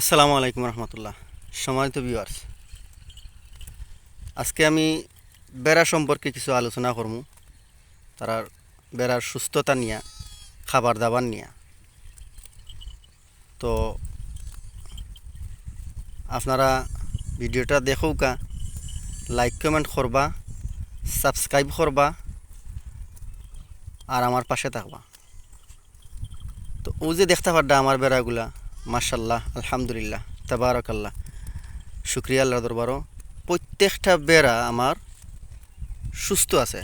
আসসালামু আলাইকুম রহমতুল্লাহ। সম্মানিত ভিউয়ার্স আজকে আমি বেড়া সম্পর্কে কিছু আলোচনা করব। তার বেড়ার সুস্থতা নিয়ে, খাবার দাবার নিয়ে। তো আপনারা ভিডিওটা দেখৌকা লাইক কমেন্ট করবা সাবস্ক্রাইব করবা, আর আমার পাশে থাকবা। তো ও যে দেখতে পারডা আমার বেড়াগুলা মার্শাল্লাহ আলহামদুলিল্লাহ, তাবারকাল্লাহ। শুক্রিয়া আল্লাহ দরবারও। প্রত্যেকটা বেড়া আমার সুস্থ আছে।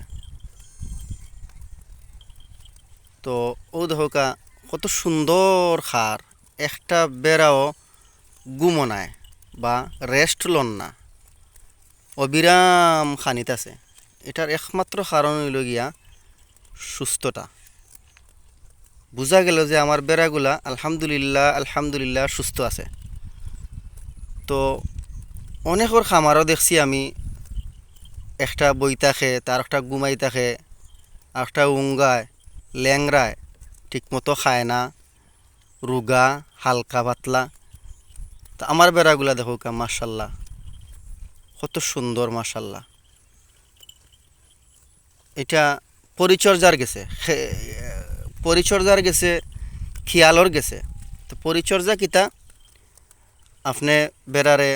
তো, ও দেখোকা কত সুন্দর খার। একটা বেড়াও গুমনায় বা রেস্ট লন না। অবিরাম খানিত আছে। এটার একমাত্র কারণ হইল গিয়া সুস্থতা। বোঝা গেল যে আমার বেড়াগুলা আলহামদুলিল্লাহ আলহামদুলিল্লাহ সুস্থ আছে। তো অনেকর খামারও দেখছি আমি। একটা বই থাকে, তার একটা ঘুমাই থাকে একটা উঙ্গায় ল্যাংরায় ঠিকমতো খায় না, রুগা, হালকা পাতলা। তো আমার বেড়াগুলা দেখো কা মার্শাল্লাহ কত সুন্দর মার্শাল্লাহ এটা পরিচর্যার গেছে। পরিচর্যার গেছে, খেয়ালর গেছে। তো পরিচর্যা কিতা? আপনি বেড়ারে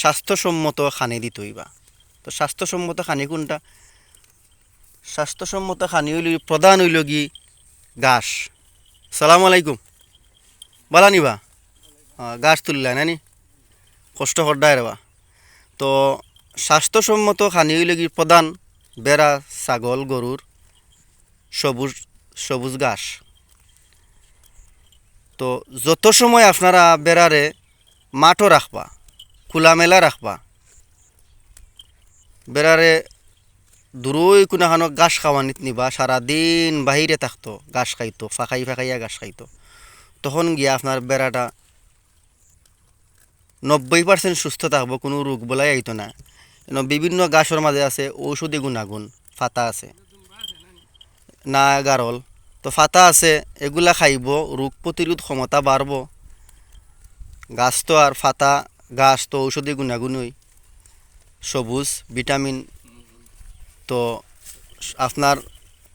স্বাস্থ্যসম্মত খানি দিত হইবা। তো স্বাস্থ্যসম্মত খানি কোনটা? স্বাস্থ্যসম্মত খানি হইল প্রধান হইল কি, ঘাস। সালাম আলাইকুম। বলা নিবা? ঘাস তুললা নানি কষ্ট করডায় রেবা। তো স্বাস্থ্যসম্মত খানি হইল কি, প্রধান বেড়া, ছাগল, গরুর সবুজ সবুজ ঘাস। তো যত সময় আপনারা বেড়ারে মাঠও রাখবা, খোলামেলা রাখবা, বেড়ারে দূরই কোনাখানো ঘাস খাওয়ানিত নিবা, সারাদিন বাহিরে থাকতো, ঘাস খাইতো, ফাঁকাই ফাঁকাইয়া ঘাস খাইতো। তখন গিয়া আপনার বেড়াটা নব্বই পার্সেন্ট সুস্থ থাকব, কোনো রোগ বলাই আইতো না। বিভিন্ন গাছের মাঝে আছে ঔষধি গুণাগুণ, ফাতা আছে। না গারল তো ফাতা আছে, এগুলা খাইব রোগ প্রতিরোধ ক্ষমতা বাড়ব গাছ তো আর ফাতা গাছ তো ঔষধি গুণাগুণই। সবুজ, ভিটামিন তো আপনার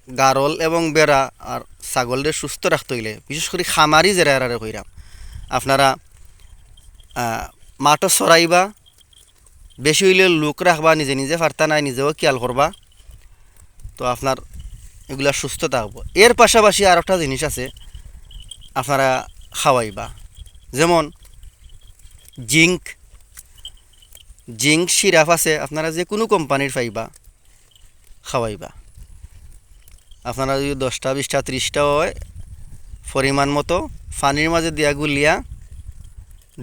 গারল এবং বেড়া আর ছাগলদের সুস্থ রাখতে হইলে, বিশেষ করে খামারি জেরা এরারে কইরাম আপনারা মাঠও চড়াইবা বেশি হইলে লোক রাখবা নিজে নিজে পারতা নাই, নিজেও খেয়াল করবা তো আপনার এগুলা সুস্থ থাকব। এর পাশাপাশি আর একটা জিনিস আছে, আপনারা খাওয়াইবা। যেমন জিঙ্ক জিঙ্ক সিরাপ আছে, আপনারা যে কোনো কোম্পানির পাইবা, খাওয়াইবা। আপনারা যদি দশটা, বিশটা, ত্রিশটা হয়, পরিমাণ মতো পানির মাঝে দিয়া গুলিয়া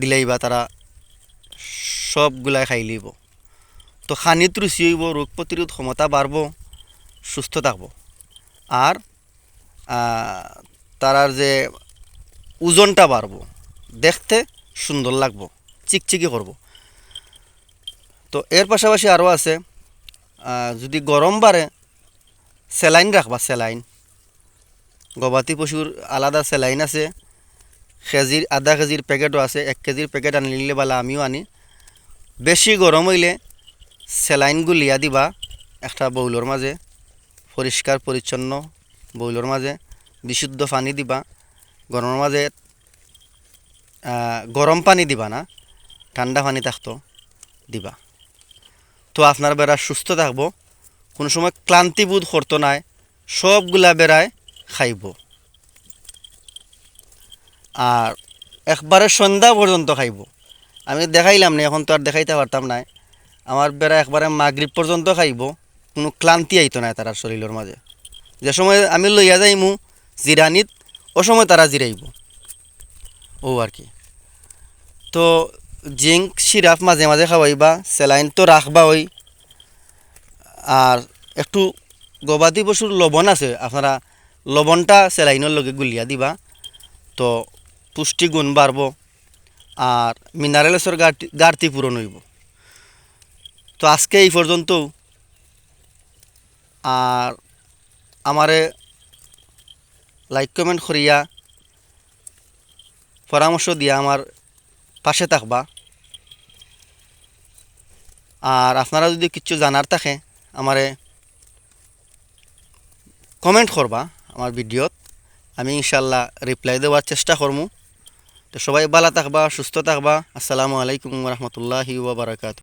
দিলেইবা, তারা সবগুলাই খাই লইব। তো খানিত রুচি হইব, রোগ প্রতিরোধ ক্ষমতা বাড়ব, সুস্থ থাকব। আর তারার যে ওজনটা বাড়বো, দেখতে সুন্দর লাগবো, চিকচিকি করব। তো এর পাশাপাশি আরও আছে যদি গরম বাড়ে, স্যালাইন রাখবা, স্যালাইন। গবাদি পশুর আলাদা স্যালাইন আছে কেজির আধা কেজির প্যাকেটও আছে, এক কেজির প্যাকেট আনি নিলে বালা আমিও আনি। বেশি গরম হইলে স্যালাইন গুলিয়া দিবা একটা বউলর মাঝে। পরিষ্কার, পরিচ্ছন্ন বইলর মাঝে, বিশুদ্ধ পানি দিবা, গরমের মাঝে গরম পানি দিবা না, ঠান্ডা পানি থাকতো, দিবা। তো আপনার বেড়া সুস্থ থাকব, কোনো সময় ক্লান্তিবোধ করতো নাই, সবগুলা বেড়ায় খাইব। আর একবারে সন্ধ্যা পর্যন্ত খাইব। আমি দেখাইলাম না, এখন তো আর দেখাইতে পারতাম না আমার বেড়া একবারে মাগরিব পর্যন্ত খাইব। কোনো ক্লান্তি আইতো না তার শরীরের মাঝে। যে সময় আমি লইয়া যাইমু জিরানিত, ও সময় তারা জিরাইব। ও আর কি। তো জিঙ্ক, সিরাপ মাঝে মাঝে খাওয়াইবা স্যালাইন তো রাখবা ওই। আর একটু গবাদি পশুর লবণ আছে, আপনারা লবণটা স্যালাইনের লগে গুলিয়া দিবা, তো পুষ্টি গুণ বাড়ব আর মিনারেলসের ঘাটতি পূরণ হইব। তো আজকে এই পর্যন্ত আর আমারে লাইক কমেন্ট করিয়া পরামর্শ দিয়া আমার পাশে থাকবা। আর আপনারা যদি কিছু জানার থাকে, আমারে কমেন্ট করবা আমার ভিডিওত। আমি ইনশাল্লাহ রিপ্লাই দেওয়ার চেষ্টা করমু। তো সবাই ভালো থাকবা, সুস্থ থাকবা। আসসালামু আলাইকুম রহমতুল্লাহি ওবরাকাত